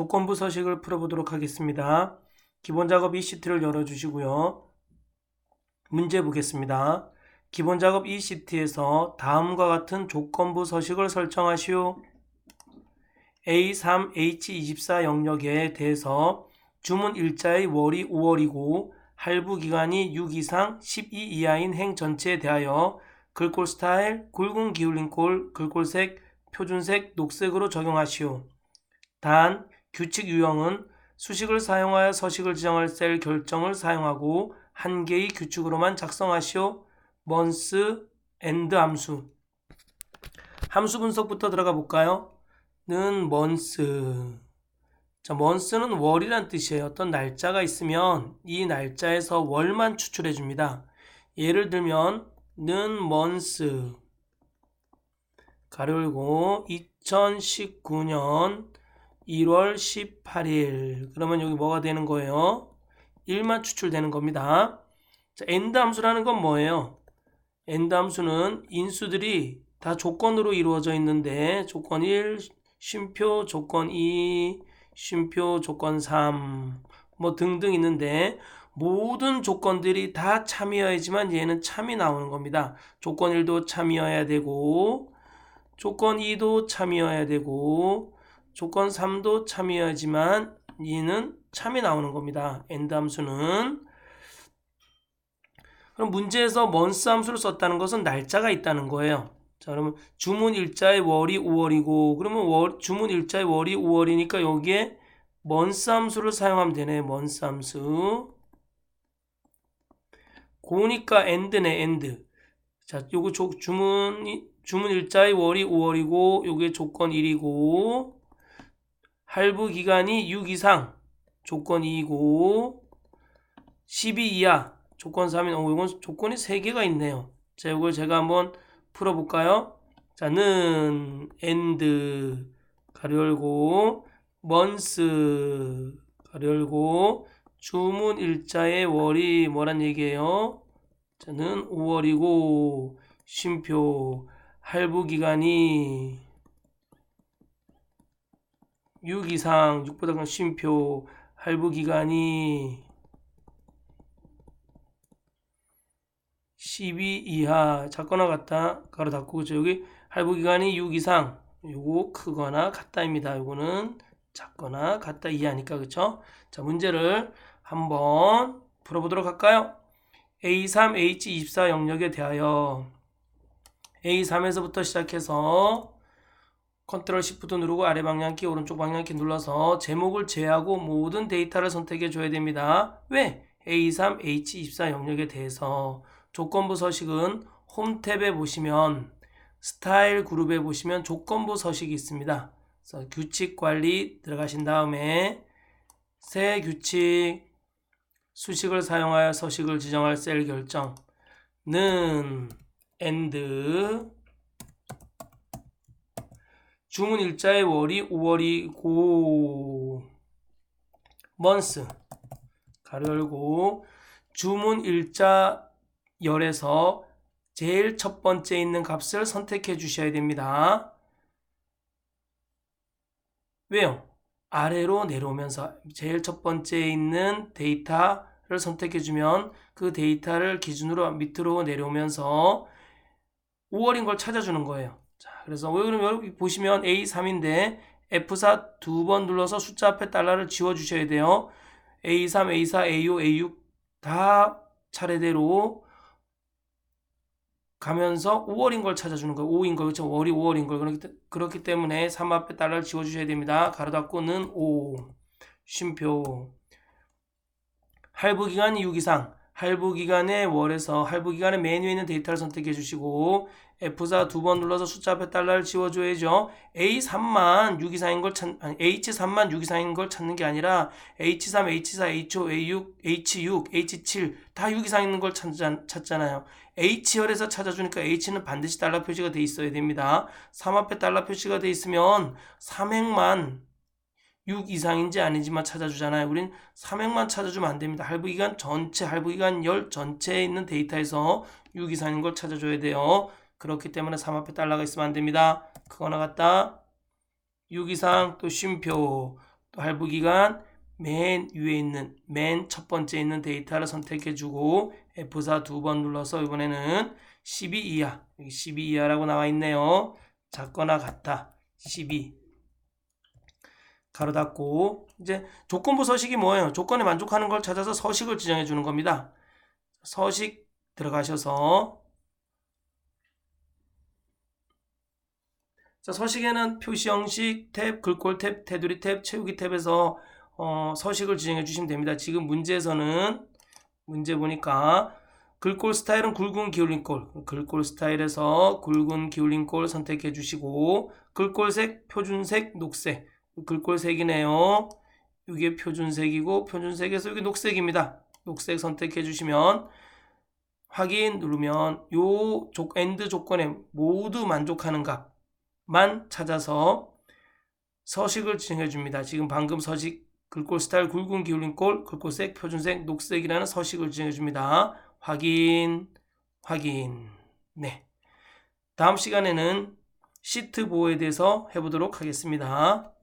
조건부 서식을 풀어보도록 하겠습니다. 기본 작업 이 시트를 열어주시고요. 문제 보겠습니다. 기본 작업 이 시트에서 다음과 같은 조건부 서식을 설정하시오. A3H24 영역에 대해서 주문 일자의 월이 5월이고 할부 기간이 6 이상 12 이하인 행 전체에 대하여 글꼴 스타일 굵은 기울린 꼴 글꼴색 표준색 녹색으로 적용하시오. 단 규칙 유형은 수식을 사용하여 서식을 지정할 셀 결정을 사용하고 한 개의 규칙으로만 작성하시오. 먼스 엔드 함수 함수 분석부터 들어가 볼까요? 는 먼스 자, 먼스는 월이란 뜻이에요. 어떤 날짜가 있으면 이 날짜에서 월만 추출해 줍니다. 예를 들면 는 먼스 가로 열고 2019년 1월 18일 그러면 여기 뭐가 되는 거예요? 1만 추출되는 겁니다. 자, 엔드 함수라는 건 뭐예요? 엔드 함수는 인수들이 다 조건으로 이루어져 있는데 조건 1, 쉼표, 조건 2, 쉼표, 조건 3, 뭐 등등 있는데 모든 조건들이 다 참이어야지만 얘는 참이 나오는 겁니다. 조건 1도 참이어야 되고 조건 2도 참이어야 되고 조건 3도 참이어야지만 얘는 참이 나오는 겁니다. 엔드 함수는 그럼 문제에서 먼스 함수를 썼다는 것은 날짜가 있다는 거예요. 자, 그러면 주문 일자의 월이 5월이고 그러면 월, 주문 일자의 월이 5월이니까 여기에 먼스 함수를 사용하면 되네. 먼스 함수. 고니까 엔드네, 엔드. 자, 요거 조, 주문 주문 일자의 월이 5월이고 요게 조건 1이고 할부 기간이 6 이상 조건 2이고 12 이하 조건 3인 어, 이건 조건이 3개가 있네요. 자, 이걸 제가 한번 풀어볼까요? 자, 는 엔드 가로 열고 먼스 가로 열고 주문 일자의 월이 뭐란 얘기예요? 자는 5월이고 쉼표 할부 기간이 6 이상 6보다 큰 쉼표 할부 기간이 12 이하. 작거나 같다. 가로 닫고. 그죠 여기 할부 기간이 6 이상. 요거 크거나 같다입니다. 요거는 작거나 같다. 이하니까. 그쵸? 자 문제를 한번 풀어보도록 할까요? A3H24 영역에 대하여 A3에서부터 시작해서 컨트롤 시프트 누르고 아래 방향키 오른쪽 방향키 눌러서 제목을 제하고 모든 데이터를 선택해 줘야 됩니다. 왜? A3H24 영역에 대해서 조건부 서식은 홈 탭에 보시면 스타일 그룹에 보시면 조건부 서식이 있습니다. 그래서 규칙 관리 들어가신 다음에 새 규칙 수식을 사용하여 서식을 지정할 셀 결정는 and 주문 일자의 월이 5월이고 month 가로 열고 주문 일자 열에서 제일 첫 번째 있는 값을 선택해 주셔야 됩니다. 왜요? 아래로 내려오면서 제일 첫 번째 있는 데이터를 선택해 주면 그 데이터를 기준으로 밑으로 내려오면서 5월인 걸 찾아주는 거예요. 자, 그래서 그러면 여기 보시면 A3인데 F4 두 번 눌러서 숫자 앞에 달러를 지워 주셔야 돼요. A3, A4, A5, A6 다 차례대로 가면서 5월인 걸 찾아주는 거예요. 5인 걸, 그렇죠. 월이 5월인 걸. 그렇기, 그렇기 때문에 3 앞에 달러를 지워주셔야 됩니다. 가로 닫고는 5. 쉼표. 할부 기간이 6 이상. 할부 기간의 월에서 할부 기간의 메뉴에 있는 데이터를 선택해 주시고 F4 두 번 눌러서 숫자 앞에 달러를 지워줘야죠. A3만 6 이상인 걸 찾, 아니, H3만 6 이상인 걸 찾는 게 아니라 H3, H4, H5, A6, H6, H7 다6 이상 있는 걸 찾자, 찾잖 아요. H열에서 찾아주니까 H는 반드시 달러 표시가 돼 있어야 됩니다. 3 앞에 달러 표시가 돼 있으면 3행만 6 이상인지 아닌지만 찾아주잖아요. 우린 3행만 찾아주면 안 됩니다. 할부기간 전체, 할부기간 열 전체에 있는 데이터에서 6 이상인 걸 찾아줘야 돼요. 그렇기 때문에 3 앞에 달러가 있으면 안 됩니다. 그거나 같다. 6 이상 또 쉼표 또 할부 기간 맨 위에 있는 맨 첫 번째 있는 데이터를 선택해 주고 F4 두 번 눌러서 이번에는 12 이하 여기 12 이하라고 나와 있네요. 작거나 같다. 12 가로 닫고 이제 조건부 서식이 뭐예요? 조건에 만족하는 걸 찾아서 서식을 지정해 주는 겁니다. 서식 들어가셔서 자, 서식에는 표시 형식 탭, 글꼴 탭, 테두리 탭, 채우기 탭에서 어, 서식을 지정해 주시면 됩니다. 지금 문제에서는 문제 보니까 글꼴 스타일은 굵은 기울린 꼴, 글꼴 스타일에서 굵은 기울린 꼴 선택해 주시고 글꼴색, 표준색, 녹색, 글꼴색이네요. 이게 표준색이고 표준색에서 이게 녹색입니다. 녹색 선택해 주시면 확인 누르면 요 조, 엔드 조건에 모두 만족하는 값만 찾아서 서식을 지정해 줍니다. 지금 방금 서식 글꼴 스타일 굵은 기울인 꼴, 글꼴색, 표준색, 녹색이라는 서식을 지정해 줍니다. 확인, 확인. 네. 다음 시간에는 시트 보호에 대해서 해보도록 하겠습니다.